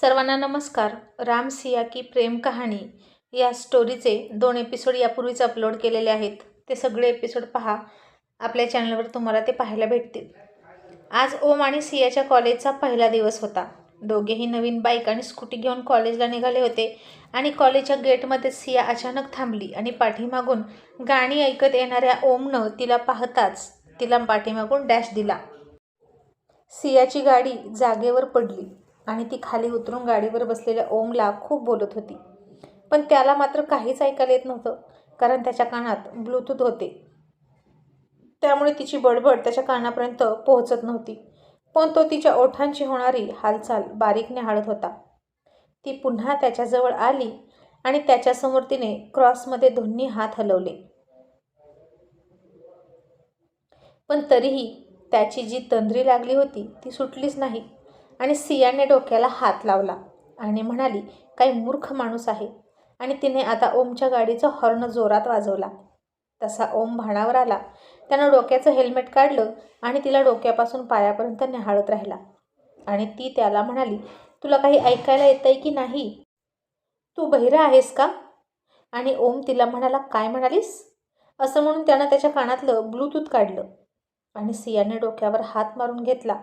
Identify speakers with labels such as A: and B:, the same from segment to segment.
A: सर्वांना नमस्कार. राम सिया की प्रेम कहाणी या स्टोरीचे दोन एपिसोड यापूर्वीच अपलोड केलेले आहेत. ते सगळे एपिसोड पहा. आपल्या चॅनलवर तुम्हाला ते पाहायला भेटतील. आज ओम आणि सियाच्या कॉलेजचा पहिला दिवस होता. दोघेही नवीन बाईक आणि स्कूटी घेऊन कॉलेजला निघाले होते आणि कॉलेजच्या गेटमध्ये सिया अचानक थांबली आणि पाठीमागून गाणी ऐकत येणाऱ्या ओमनं तिला पाहताच तिला पाठीमागून डॅश दिला. सियाची गाडी जागेवर पडली. आणि ती खाली उतरून गाडीवर बसलेल्या ओमला खूप बोलत होती. पण त्याला मात्र काहीच ऐकायला येत नव्हतं कारण त्याच्या कानात ब्लूटूथ होते. त्यामुळे तिची बडबड त्याच्या कानापर्यंत पोहोचत नव्हती पण तो तिच्या ओठांची होणारी हालचाल बारीक निहाळत होता. ती पुन्हा त्याच्याजवळ आली आणि त्याच्यासमोर तिने क्रॉसमध्ये दोन्ही हात हलवले. पण तरीही त्याची जी तंद्री लागली होती ती सुटलीच नाही. आणि सियाने डोक्याला हात लावला आणि म्हणाली काही मूर्ख माणूस आहे. आणि तिने आता ओमच्या गाडीचा हॉर्न जोरात वाजवला. तसा ओम भाणावर आला. त्यानं डोक्याचं हेल्मेट काढलं आणि तिला डोक्यापासून पायापर्यंत निहाळत राहिला. आणि ती त्याला म्हणाली तुला काही ऐकायला येतं आहे की नाही? तू बहिरा आहेस का? आणि ओम तिला म्हणाला काय म्हणालीस? असं म्हणून त्यानं त्याच्या कानातलं ब्लूटूथ काढलं आणि सियाने डोक्यावर हात मारून घेतला.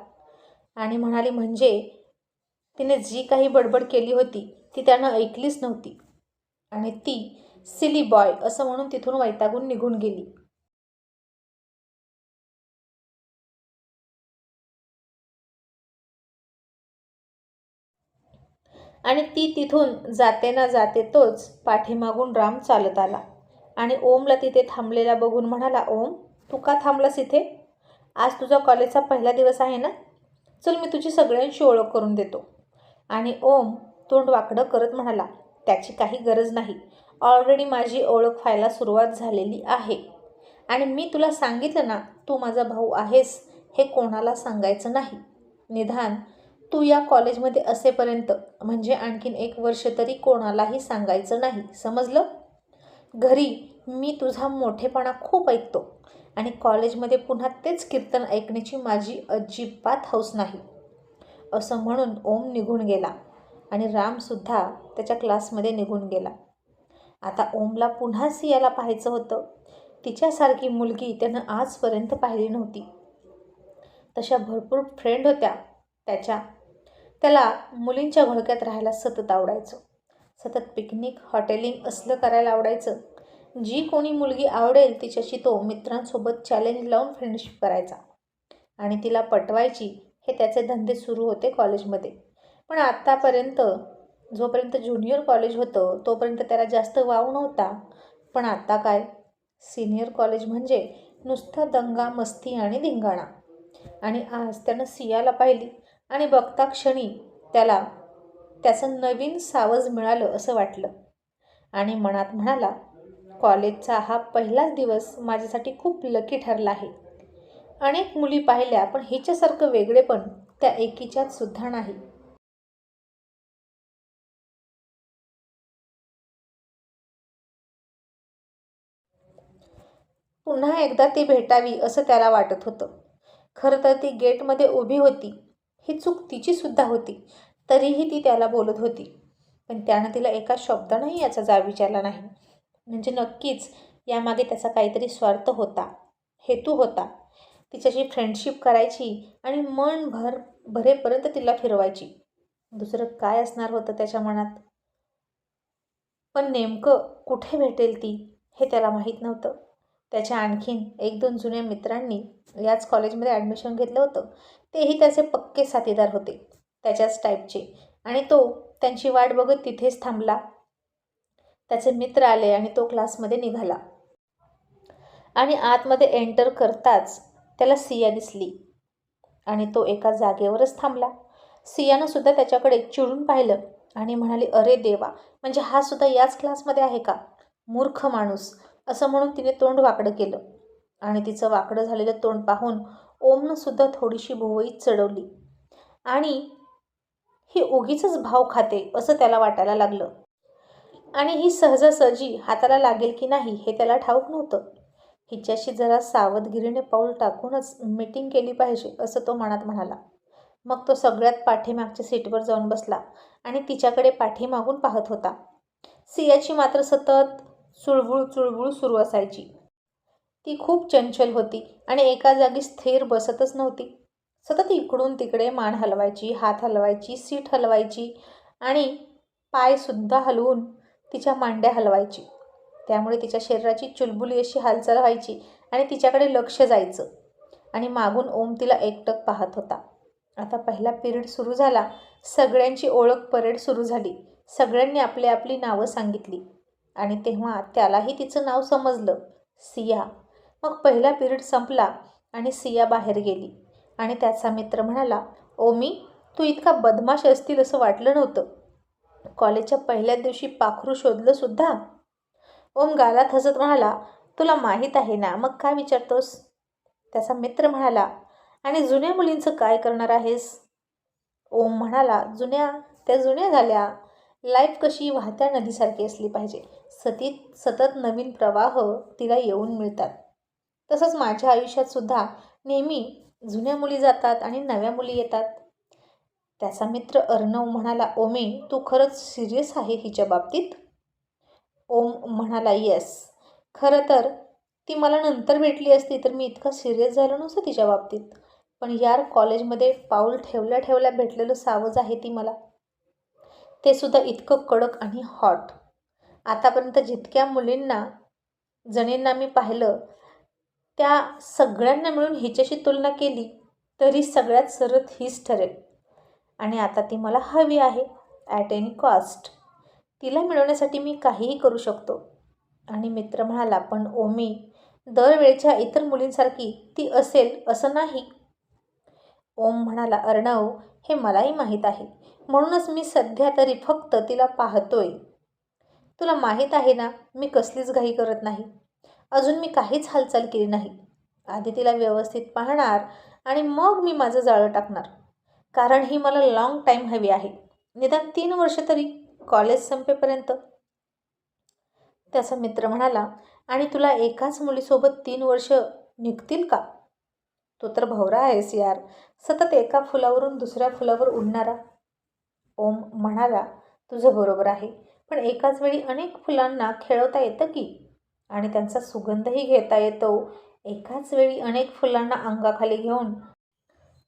A: आणि म्हणाली म्हणजे तिने जी काही बडबड केली होती ती त्यानं ऐकलीच नव्हती. आणि ती सिली बॉय असं म्हणून तिथून वैतागून निघून गेली. आणि ती तिथून जाते ना जाते तोच पाठीमागून राम चालत आला. आणि ओमला तिथे थांबलेला बघून म्हणाला ओम तू का थांबलास इथे? आज तुझा कॉलेजचा पहिला दिवस आहे ना? चल मी तुझी सगळ्यांशी ओळख करून देतो. आणि ओम तोंड वाकडं करत म्हणाला त्याची काही गरज नाही. ऑलरेडी माझी ओळख व्हायला सुरुवात झालेली आहे. आणि मी तुला सांगितलं ना तू माझा भाऊ आहेस हे कोणाला सांगायचं नाही. निधान तू या कॉलेजमध्ये असेपर्यंत म्हणजे आणखीन एक वर्ष तरी कोणालाही सांगायचं नाही. समजलं? घरी मी तुझा मोठेपणा खूप ऐकतो. आणि कॉलेजमध्ये पुन्हा तेच कीर्तन ऐकण्याची माझी अजिबात हौस नाही. असं म्हणून ओम निघून गेला आणि रामसुद्धा त्याच्या क्लासमध्ये निघून गेला. आता ओमला पुन्हा सियाला पाहायचं होतं. तिच्यासारखी मुलगी त्यानं आजपर्यंत पाहिली नव्हती. तशा भरपूर फ्रेंड होत्या त्याच्या. त्याला मुलींच्या घोळक्यात राहायला सतत आवडायचं. सतत पिकनिक हॉटेलिंग असलं करायला आवडायचं. जी कोणी मुलगी आवडेल तिच्याशी तो मित्रांसोबत चॅलेंज लावून फ्रेंडशिप करायचा. आणि तिला पटवायची हे त्याचे धंदे सुरू होते कॉलेजमध्ये पण आत्तापर्यंत जोपर्यंत ज्युनियर कॉलेज होतं तोपर्यंत त्याला जास्त वाव नव्हता. पण आत्ता काय? सिनियर कॉलेज म्हणजे नुसता दंगा मस्ती आणि धिंगाणा. आणि आज त्यानं सियाला पाहिली आणि बघता क्षणी त्याला त्याचं नवीन सावज मिळालं असं वाटलं. आणि मनात म्हणाला कॉलेजचा हा पहिलाच दिवस माझ्यासाठी खूप लकी ठरला आहे. अनेक मुली पाहिल्या पण हिच्यासारखं वेगळे पण त्या एकीच्यात सुद्धा नाही. पुन्हा एकदा ती भेटावी असं त्याला वाटत होतं. खरं तर ती गेटमध्ये उभी होती. ही चूक तिची सुद्धा होती. तरीही ती त्याला बोलत होती. पण त्यानं तिला एका शब्दानंही याचा जाब विचारला नाही. म्हणजे नक्कीच यामागे त्याचा काहीतरी स्वार्थ होता हेतू होता. तिच्याशी फ्रेंडशिप करायची आणि मन भर भरेपर्यंत तिला फिरवायची. दुसरं काय असणार होतं त्याच्या मनात? पण नेमकं कुठे भेटेल ती हे त्याला माहीत नव्हतं. त्याच्या आणखीन एक दोन जुन्या मित्रांनी याच कॉलेजमध्ये ॲडमिशन घेतलं होतं. तेही त्याचे पक्के साथीदार होते त्याच्याच टाईपचे आणि तो त्यांची वाट बघत तिथेच थांबला. त्याचे मित्र आले आणि तो क्लासमध्ये निघाला. आणि आतमध्ये एंटर करताच त्याला सिया दिसली. आणि तो एका जागेवरच थांबला. सियानं सुद्धा त्याच्याकडे चिडून पाहिलं आणि म्हणाली अरे देवा म्हणजे हा सुद्धा याच क्लासमध्ये आहे का? मूर्ख माणूस. असं म्हणून तिने तोंड वाकडं केलं. आणि तिचं वाकडं झालेलं तोंड पाहून ओमनं सुद्धा थोडीशी भोवई चढवली. आणि ही उगीच भाव खाते असं त्याला वाटायला लागलं. आणि ही सहजासहजी हाताला लागेल की नाही हे त्याला ठाऊक नव्हतं. हिच्याशी जरा सावधगिरीने पाऊल टाकूनच मीटिंग केली पाहिजे असं तो मनात म्हणाला. मग तो सगळ्यात पाठीमागच्या सीटवर जाऊन बसला आणि तिच्याकडे पाठीमागून पाहत होता. सियाची मात्र सतत चुळबुळ चुळबुळ सुरू असायची. ती खूप चंचल होती आणि एका जागी स्थिर बसतच नव्हती. सतत इकडून तिकडे मान हलवायची हात हलवायची सीट हलवायची आणि पायसुद्धा हलवून तिच्या मांड्या हलवायची. त्यामुळे तिच्या शरीराची चुलबुली अशी हालचाल व्हायची आणि तिच्याकडे लक्ष जायचं. आणि मागून ओम तिला एकटक पाहत होता. आता पहिला पिरियड सुरू झाला. सगळ्यांची ओळख परेड सुरू झाली. सगळ्यांनी आपली आपली नावं सांगितली. आणि तेव्हा त्यालाही तिचं नाव समजलं. सिया. मग पहिला पिरियड संपला आणि सिया बाहेर गेली. आणि त्याचा मित्र म्हणाला ओमी तू इतका बदमाश असतील असं वाटलं नव्हतं. कॉलेजच्या पहिल्या दिवशी पाखरू शोधलं सुद्धा? ओम गालात हसत म्हणाला तुला माहीत आहे ना मग काय विचारतोस? त्याचा मित्र म्हणाला आणि जुन्या मुलींचं काय करणार आहेस? ओम म्हणाला जुन्या? त्या जुन्या झाल्या. लाईफ कशी वाहत्या नदीसारखी असली पाहिजे. सतीत सतत नवीन प्रवाह तिला येऊन मिळतात. तसंच माझ्या आयुष्यात सुद्धा नेहमी जुन्या मुली जातात आणि नव्या मुली येतात. त्याचा मित्र अर्णव म्हणाला ओमे तू खरंच सिरियस आहे हिच्या बाबतीत? ओम म्हणाला येस खरं तर ती मला नंतर भेटली असती तर मी इतका सिरियस झालो नसतं तिच्या बाबतीत. पण यार कॉलेजमध्ये पाऊल ठेवल्या ठेवल्या भेटलेलं सावज आहे ती मला. ते सुद्धा इतकं कडक आणि हॉट आतापर्यंत जितक्या मुलींना जणींना मी पाहिलं त्या सगळ्यांना मिळून हिच्याशी तुलना केली तरी सगळ्यात सरत हीच ठरेल. आणि आता ती मला हवी आहे ॲट एनी कॉस्ट तिला मिळवण्यासाठी मी काहीही करू शकतो. आणि मित्र म्हणाला पण ओमी दरवेळच्या इतर मुलींसारखी ती असेल असं नाही. ओम म्हणाला अर्णव हे मलाही माहीत आहे. म्हणूनच मी सध्या तरी फक्त तिला पाहतोय. तुला माहीत आहे ना मी कसलीच घाई करत नाही. अजून मी काहीच हालचाल केली नाही. आधी तिला व्यवस्थित पाहणार आणि मग मी माझं जाळं टाकणार. कारण ही मला लाँग टाईम हवी आहे. निदान तीन वर्ष तरी कॉलेज संपेपर्यंत. त्याचा मित्र म्हणाला आणि तुला एकाच मुलीसोबत तीन वर्ष निघतील का? तो तर भवरा आहेस यार. सतत एका फुलावरून दुसऱ्या फुलावर उडणारा. ओम म्हणाला तुझं बरोबर आहे पण एकाच वेळी अनेक फुलांना खेळवता येतं की? आणि त्यांचा सुगंधही घेता येतो. एकाच वेळी अनेक फुलांना अंगाखाली घेऊन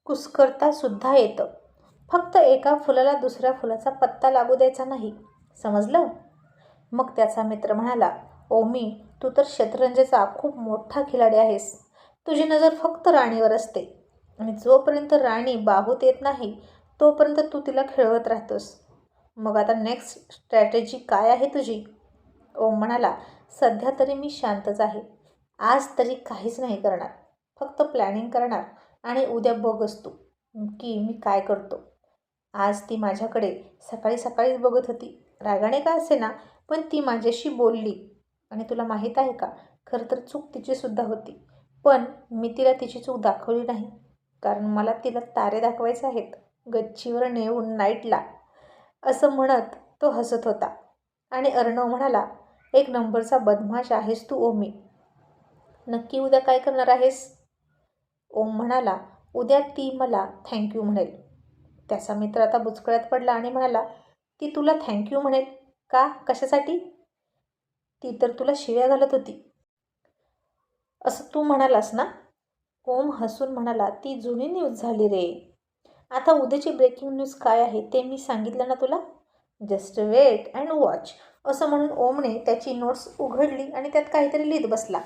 A: कुस्करतासुद्धा येतं. फक्त एका फुलाला दुसऱ्या फुलाचा पत्ता लागू द्यायचा नाही. समजलं? मग त्याचा मित्र म्हणाला ओमी तू तर शतरंजचा खूप मोठा खिलाडी आहेस. तुझी नजर फक्त राणीवर असते. आणि जोपर्यंत राणी बाहूत येत नाही तोपर्यंत तू तिला खेळवत राहतोस. मग आता नेक्स्ट स्ट्रॅटेजी काय आहे तुझी? ओम म्हणाला सध्या तरी मी शांतच आहे. आज तरी काहीच नाही करणार. फक्त प्लॅनिंग करणार. आणि उद्या बघच तू की मी काय करतो. आज ती माझ्याकडे सकाळी सकाळीच बघत होती. रागाने का असे ना पण ती माझ्याशी बोलली. आणि तुला माहीत आहे का खरं तर चूक तिचीसुद्धा होती. पण मी तिला तिची चूक दाखवली नाही कारण मला तिला तारे दाखवायचे आहेत. गच्चीवर नेऊन नाईटला. असं म्हणत तो हसत होता. आणि अर्णव म्हणाला एक नंबरचा बदमाश आहेस तू ओमी. नक्की उद्या काय करणार आहेस? ओम म्हणाला उद्या ती मला थँक्यू म्हणेल. त्याचा मित्र आता बुचकळ्यात पडला आणि म्हणाला ती तुला थँक्यू म्हणेल का? कशासाठी? ती तर तुला शिव्या घालत होती. असं तू म्हणालास ना? ओम हसून म्हणाला ती जुनी न्यूज झाली रे. आता उद्याची ब्रेकिंग न्यूज काय आहे ते मी सांगितलं ना तुला? जस्ट वेट अँड वॉच असं म्हणून ओमने त्याची नोट्स उघडली आणि त्यात काहीतरी लिहित बसला.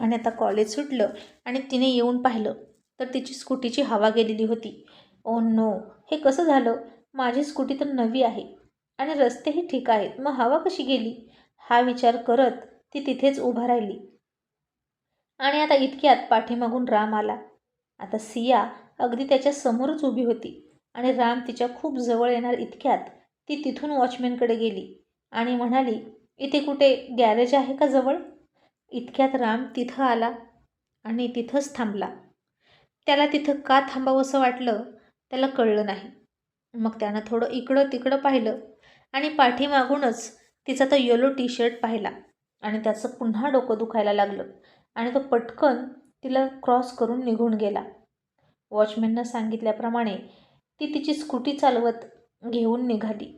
A: आणि आता कॉलेज सुटलं आणि तिने येऊन पाहिलं तर तिची स्कूटीची हवा गेलेली होती. Oh ओ नो हे कसं झालं? माझी स्कूटी तर नवी आहे आणि रस्तेही ठीक आहेत मग हवा कशी गेली? हा विचार करत ती तिथेच उभा राहिली. आणि आता इतक्यात पाठीमागून राम आला. आता सिया अगदी त्याच्या समोरच उभी होती आणि राम तिच्या खूप जवळ येणार इतक्यात ती तिथून वॉचमॅनकडे गेली आणि म्हणाली इथे कुठे गॅरेज आहे का जवळ? इतक्यात राम तिथं आला आणि तिथंच थांबला. त्याला तिथं का थांबावंसं वाटलं त्याला कळलं नाही. मग त्यानं थोडं इकडं तिकडं पाहिलं आणि पाठीमागूनच तिचा तो येलो टी शर्ट पाहिला आणि त्याचं पुन्हा डोकं दुखायला लागलं आणि तो पटकन तिला क्रॉस करून निघून गेला. वॉचमॅननं सांगितल्याप्रमाणे ती तिची स्कूटी चालवत घेऊन निघाली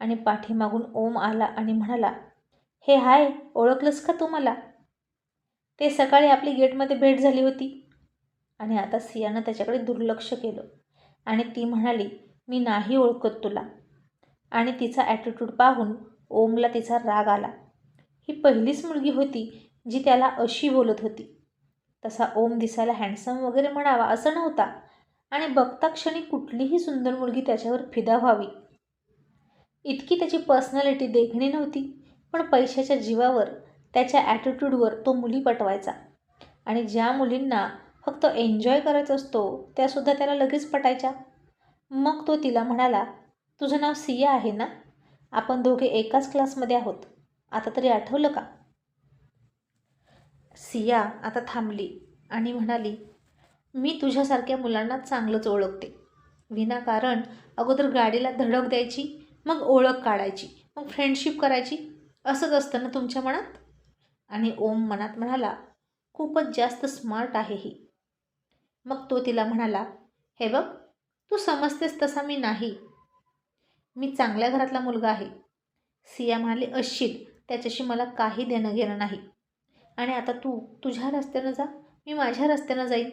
A: आणि पाठीमागून ओम आला आणि म्हणाला हे हाय ओळखलंस का तू मला? ते सकाळी आपली गेटमध्ये भेट झाली होती. आणि आता सियानं त्याच्याकडे दुर्लक्ष केलं. आणि ती म्हणाली मी नाही ओळखत तुला. आणि तिचा ॲटिट्यूड पाहून ओमला तिचा राग आला. ही पहिलीच मुलगी होती जी त्याला अशी बोलत होती. तसा ओम दिसायला हँडसम वगैरे म्हणावा असं नव्हता. आणि बघता क्षणी कुठलीही सुंदर मुलगी त्याच्यावर फिदा व्हावी. इतकी त्याची पर्सनॅलिटी देखणी नव्हती पण पैशाच्या जीवावर त्याच्या ॲटिट्यूडवर तो मुली पटवायचा. आणि ज्या मुलींना फक्त एन्जॉय करायचा असतो त्यासुद्धा त्याला लगेच पटायच्या. मग तो तिला म्हणाला तुझं नाव सिया आहे ना? आपण दोघे एकाच क्लासमध्ये आहोत. आता तरी आठवलं का? सिया आता थांबली आणि म्हणाली मी तुझ्यासारख्या मुलांना चांगलंच ओळखते. विनाकारण अगोदर गाडीला धडक द्यायची मग ओळख काढायची मग फ्रेंडशिप करायची असंच असतं ना तुमच्या मनात? आणि ओम मनात म्हणाला खूपच जास्त स्मार्ट आहे ही. मग तो तिला म्हणाला हे बघ तू समजतेस तसा मी नाही. मी चांगल्या घरातला मुलगा आहे. सिया म्हणाली असशील त्याच्याशी मला काही देणं घेणं नाही. आणि आता तू तुझ्या रस्त्यानं जा मी माझ्या रस्त्यानं जाईन.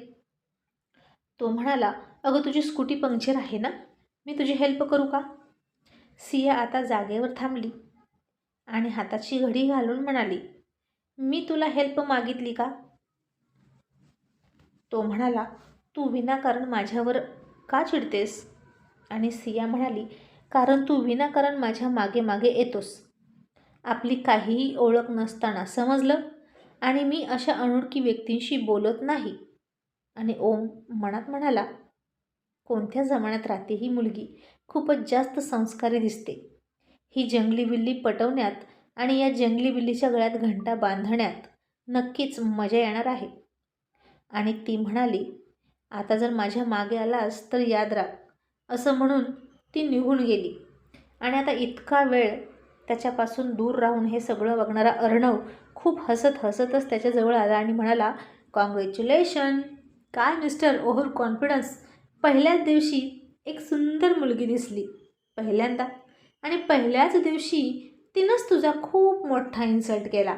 A: तो म्हणाला अगं तुझी स्कूटी पंक्चर आहे ना? मी तुझी हेल्प करू का? सिया आता जागेवर थांबली आणि हाताची घडी घालून म्हणाली मी तुला हेल्प मागितली का? तो म्हणाला तू विनाकारण माझ्यावर का चिडतेस? आणि सिया म्हणाली कारण तू विनाकारण माझ्या मागे मागे येतोस. आपली काहीही ओळख नसताना समजलं? आणि मी अशा अनोळखी व्यक्तींशी बोलत नाही. आणि ओम मनात म्हणाला कोणत्या जमान्यात राहते ही मुलगी? खूपच जास्त संस्कारी दिसते. ही जंगली विल्ली पटवण्यात आणि या जंगली बिल्लीच्या गळ्यात घंटा बांधण्यात नक्कीच मजा येणार आहे. आणि ती म्हणाली आता जर माझ्या मागे आलास तर याद राख असं म्हणून ती निघून गेली. आणि आता इतका वेळ त्याच्यापासून दूर राहून हे सगळं बघणारा अर्णव खूप हसत हसतच त्याच्याजवळ आला आणि म्हणाला कॉंग्रॅच्युलेशन काय मिस्टर ओव्हर कॉन्फिडन्स? पहिल्याच दिवशी एक सुंदर मुलगी दिसली. पहिल्यांदा. आणि पहिल्याच दिवशी तिनंच तुझा खूप मोठा इन्सल्ट केला.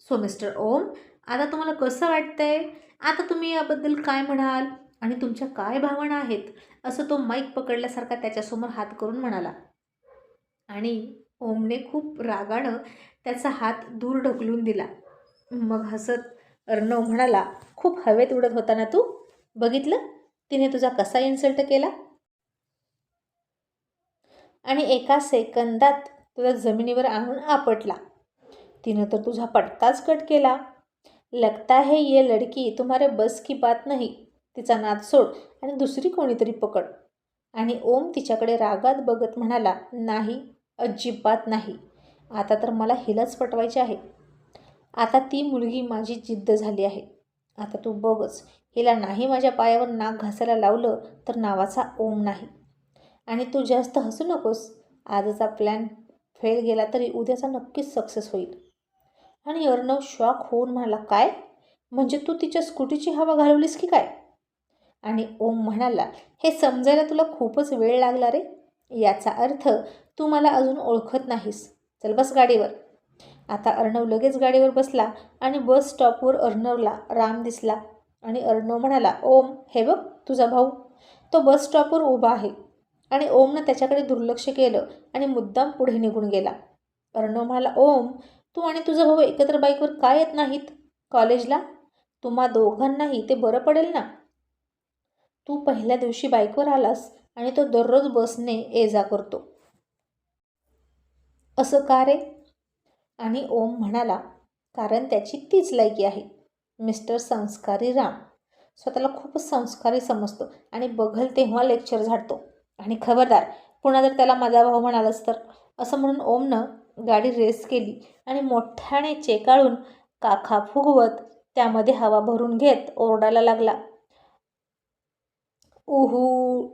A: सो मिस्टर ओम आता तुम्हाला कसं वाटतंय? आता तुम्ही याबद्दल काय म्हणाल? आणि तुमच्या काय भावना आहेत? असं तो माईक पकडल्यासारखा त्याच्यासमोर हात करून म्हणाला. आणि ओमने खूप रागानं त्याचा हात दूर ढकलून दिला. मग हसत अर्णव म्हणाला खूप हवेत उडत होता ना तू? बघितलं? तिने तुझा कसा इन्सल्ट केला? आणि एका सेकंदात त्याला जमिनीवर आणून आपटला. तिनं तर तुझा पटकाच कट केला. लगता है ये लडकी तुम्हारे बस की बात नाही. तिचा नाद सोड आणि दुसरी कोणीतरी पकड. आणि ओम तिच्याकडे रागात बघत म्हणाला नाही अजिबात नाही. आता तर मला हिलाच पटवायचे आहे. आता ती मुलगी माझी जिद्द झाली आहे. आता तू बघच हिला नाही माझ्या पायावर नाक घासायला लावलं तर नावाचा ओम नाही. आणि तू जास्त हसू नकोस. आजचा प्लॅन फेल गेला तरी उद्याचा नक्कीच सक्सेस होईल. आणि अर्णव शॉक होऊन म्हणाला काय? म्हणजे तू तिच्या स्कूटीची हवा घालवलीस की काय? आणि ओम म्हणाला हे समजायला तुला खूपच वेळ लागला रे. याचा अर्थ तू मला अजून ओळखत नाहीस. चल बस गाडीवर. आता अर्णव लगेच गाडीवर बसला आणि बस स्टॉपवर अर्णवला राम दिसला. आणि अर्णव म्हणाला ओम हे बघ तुझा भाऊ. तो बस स्टॉपवर उभा आहे. आणि ओमनं त्याच्याकडे दुर्लक्ष केलं आणि मुद्दाम पुढे निघून गेला. अर्णव म्हणाला ओम तू आणि तुझा भाऊ एकत्र बाईकवर काय येत नाहीत? कॉलेजला? तुम्हा दोघांनाही ते बरं पडेल ना? तू पहिल्या दिवशी बाईकवर आलास आणि तो दररोज बसने ये जा करतो. असं का रे? आणि ओम म्हणाला कारण त्याची तीच लायकी आहे. मिस्टर संस्कारी राम. स्वतःला खूपच संस्कारी समजतो आणि बघल तेव्हा लेक्चर झाडतो. आणि खबरदार. पुन्हा जर त्याला माझा भाऊ म्हणालास तर? असं म्हणून ओमनं गाडी रेस केली आणि मोठ्याने चेकाळून काखा फुगवत त्यामध्ये हवा भरून घेत ओरडायला लागला. उहू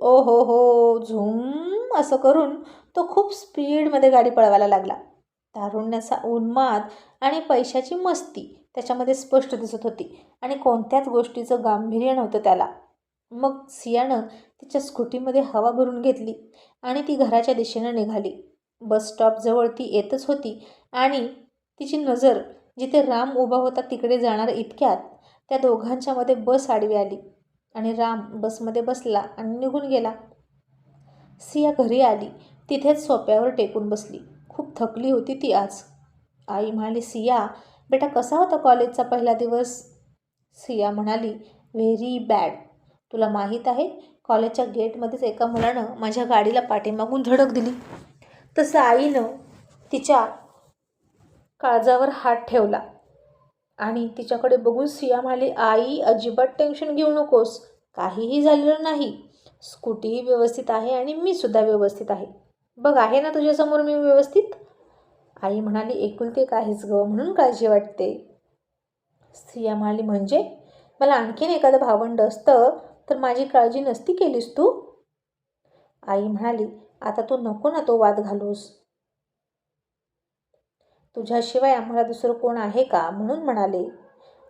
A: ओ हो हो झुम असं करून तो खूप स्पीडमध्ये गाडी पळवायला लागला. तारुण्याचा उन्माद आणि पैशाची मस्ती त्याच्यामध्ये स्पष्ट दिसत होती आणि कोणत्याच गोष्टीचं गांभीर्य नव्हतं त्याला. मग सियानं तिच्या स्कूटीमध्ये हवा भरून घेतली आणि ती घराच्या दिशेनं निघाली. बस स्टॉपजवळ ती येतच होती आणि तिची नजर जिथे राम उभा होता तिकडे जाणार इतक्यात त्या दोघांच्या मध्ये बस आडवी आली आणि राम बसमध्ये बसला आणि निघून गेला. सिया घरी आली तिथेच सोप्यावर टेकून बसली. खूप थकली होती ती आज. आई म्हणाली सिया बेटा कसा होता कॉलेजचा पहिला दिवस? सिया म्हणाली व्हेरी बॅड. तुला माहीत आहे कॉलेजच्या गेटमध्येच एका मुलानं माझ्या गाडीला पाठीमागून धडक दिली. तसं आईनं तिच्या काळजावर हात ठेवला. आणि तिच्याकडे बघून सिया म्हणाली आई अजिबात टेन्शन घेऊ नकोस. काहीही झालेलं नाही. स्कूटीही व्यवस्थित आहे आणि मी सुद्धा व्यवस्थित आहे. बघ आहे ना तुझ्यासमोर मी व्यवस्थित? आई म्हणाली एकुलते काहीच ग म्हणून काळजी वाटते. सिया म्हणाली म्हणजे? मला आणखीन एखादं भावंड असतं तर माझी काळजी नसती केलीस तू? आई म्हणाली आता तू नको ना तो वाद घालूस. तुझ्याशिवाय आम्हाला दुसरं कोण आहे का? म्हणून म्हणाले.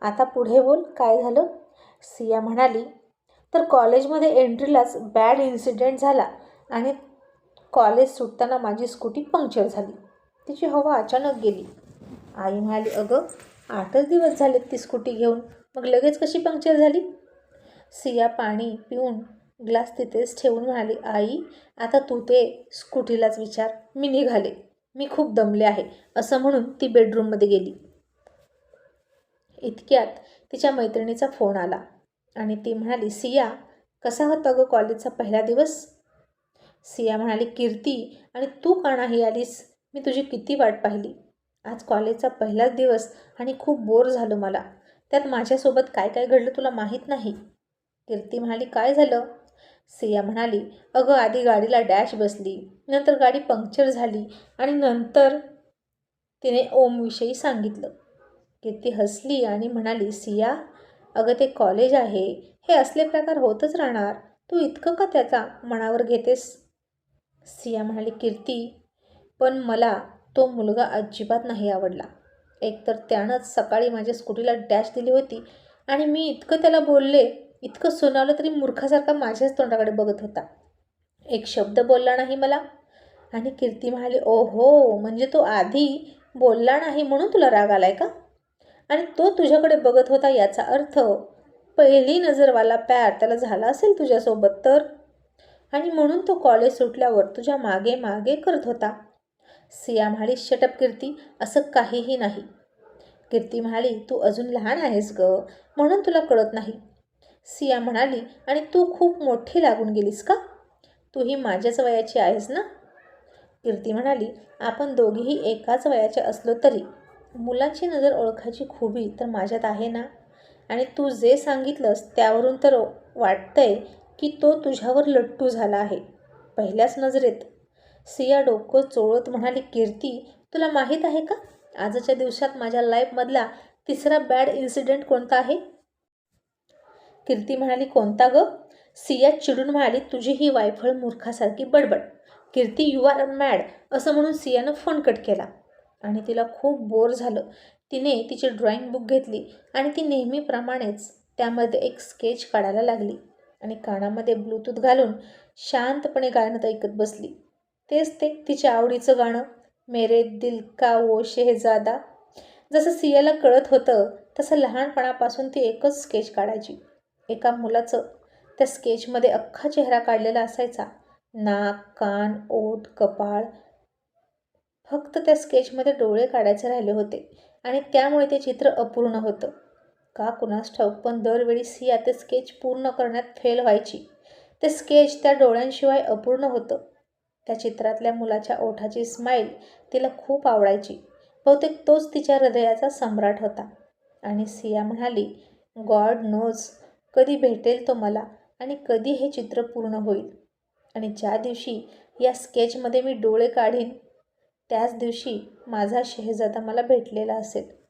A: आता पुढे बोल काय झालं? सिया म्हणाली तर कॉलेजमध्ये एंट्रीलाच बॅड इन्सिडेंट झाला आणि कॉलेज सुटताना माझी स्कूटी पंक्चर झाली. तिची हवा अचानक गेली. आई म्हणाली अगं आठच दिवस झालेत ती स्कूटी घेऊन. मग लगेच कशी पंक्चर झाली? सिया पाणी पिऊन ग्लास तिथेच ठेवून म्हणाली आई आता तू ते स्कूटीलाच विचार. मी निघाले. मी खूप दमले आहे. असं म्हणून ती बेडरूममध्ये गेली. इतक्यात तिच्या मैत्रिणीचा फोन आला आणि ती म्हणाली सिया कसा होता गं कॉलेजचा पहिला दिवस? सिया म्हणाली कीर्ती आणि तू का नाही आलीस? मी तुझी किती वाट पाहिली. आज कॉलेजचा पहिलाच दिवस आणि खूप बोर झालो मला. त्यात माझ्यासोबत काय काय घडलं तुला माहीत नाही. कीर्ती म्हणाली काय झालं? सिया म्हणाली अगं आधी गाडीला डॅश बसली नंतर गाडी पंक्चर झाली आणि नंतर तिने ओमविषयी सांगितलं. कीर्ती हसली आणि म्हणाली सिया अगं ते कॉलेज आहे हे असले प्रकार होतच राहणार. तू इतकं का त्याचा मनावर घेतेस? सिया म्हणाली कीर्ती पण मला तो मुलगा अजिबात नाही आवडला. एकतर त्यानंच सकाळी माझ्या स्कूटीला डॅश दिली होती आणि मी इतकं त्याला बोलले इतकं सुनावलं तरी मूर्खासारखा माझ्याच तोंडाकडे बघत होता. एक शब्द बोलला नाही मला. आणि कीर्ती म्हणाली ओ हो म्हणजे तो आधी बोलला नाही म्हणून तुला राग आलाय का? आणि तो तुझ्याकडे बघत होता याचा अर्थ पहिली नजरवाला प्यार त्याला झाला असेल तुझ्यासोबत तर? आणि म्हणून तो कॉलेज सुटल्यावर तुझ्या मागे मागे करत होता. सिया म्हणाली शटप कीर्ती असं काहीही नाही. कीर्ती म्हणाली तू अजून लहान आहेस ग म्हणून तुला कळत नाही. सिया म्हणाली आणि तू खूप मोठी लागून गेलीस का? तूही माझ्याच वयाची आहेस ना? कीर्ती म्हणाली आपण दोघीही एकाच वयाचे असलो तरी. मुलांची नजर ओळखायची खुबी तर माझ्यात आहे ना? आणि तू जे सांगितलंस त्यावरून तर वाटतंय की तो तुझ्यावर लट्टू झाला आहे. पहिल्याच नजरेत. सिया डोकं चोळत म्हणाली कीर्ती तुला माहीत आहे का? आजच्या दिवसात माझ्या लाईफमधला तिसरा बॅड इन्सिडेंट कोणता आहे? कीर्ती म्हणाली कोणता ग? सिया चिडून म्हणाली तुझी ही वायफळ मूर्खासारखी बडबड. कीर्ती यू आर मॅड असं म्हणून सियानं फोन कट केला. आणि तिला खूप बोर झालं. तिने तिची ड्रॉइंग बुक घेतली आणि ती नेहमीप्रमाणेच त्यामध्ये एक स्केच काढायला लागली आणि कानामध्ये ब्लूटूथ घालून शांतपणे गाणं ऐकत बसली. तेच ते तिच्या आवडीचं गाणं मेरे दिल का वो शेहजादा. जसं सियाला कळत होतं तसं लहानपणापासून ती एकच स्केच काढायची. एका मुलाचं त्या स्केचमध्ये अख्खा चेहरा काढलेला असायचा. नाक कान ओठ कपाळ फक्त त्या स्केचमध्ये डोळे काढायचे राहिले होते. आणि त्यामुळे ते चित्र अपूर्ण होतं. का कुणास ठाऊक पण दरवेळी सिया ते स्केच पूर्ण करण्यात फेल व्हायची. ते स्केच त्या डोळ्यांशिवाय अपूर्ण होतं. त्या चित्रातल्या मुलाच्या ओठाची स्माईल तिला खूप आवडायची. बहुतेक तोच तिच्या हृदयाचा सम्राट होता. आणि सिया म्हणाली गॉड नोज कधी भेटेल तो मला आणि कधी हे चित्र पूर्ण होईल. आणि ज्या दिवशी या स्केचमध्ये मी डोळे काढीन त्याच दिवशी माझा शेहजादा मला भेटलेला असेल.